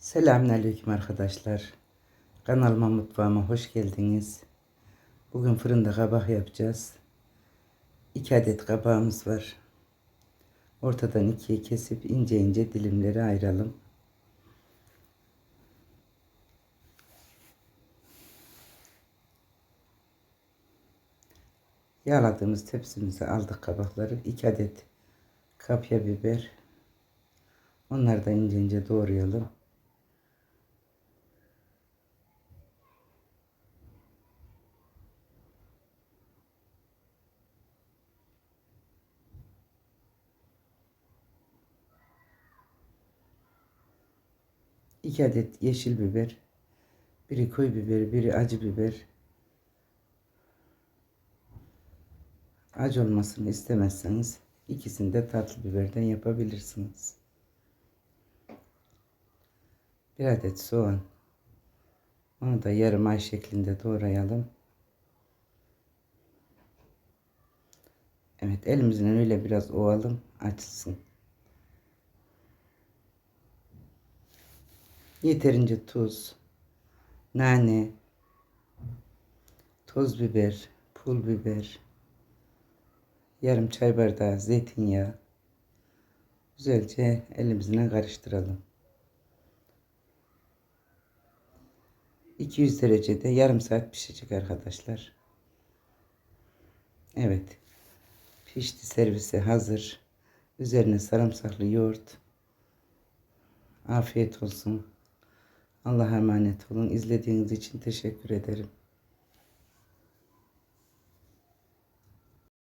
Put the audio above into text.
Selamünaleyküm arkadaşlar. Kanalıma mutfağıma hoş geldiniz. Bugün fırında kabak yapacağız. 2 adet kabağımız var. Ortadan ikiye kesip ince ince dilimlere ayıralım. Yağladığımız tepsimize aldık kabakları. 2 adet kapya biber. Onları da ince ince doğrayalım. İki adet yeşil biber, biri koyu biber, biri acı biber. Acı olmasını istemezseniz ikisini de tatlı biberden yapabilirsiniz. Bir adet soğan. Onu da yarım ay şeklinde doğrayalım. Evet elimizden öyle biraz ovalım açsın. Yeterince tuz, nane, toz biber, pul biber, yarım çay bardağı zeytinyağı. Güzelce elimizle karıştıralım. 200 derecede yarım saat pişecek arkadaşlar. Evet. Pişti servise hazır. Üzerine sarımsaklı yoğurt. Afiyet olsun. Allah'a emanet olun. İzlediğiniz için teşekkür ederim.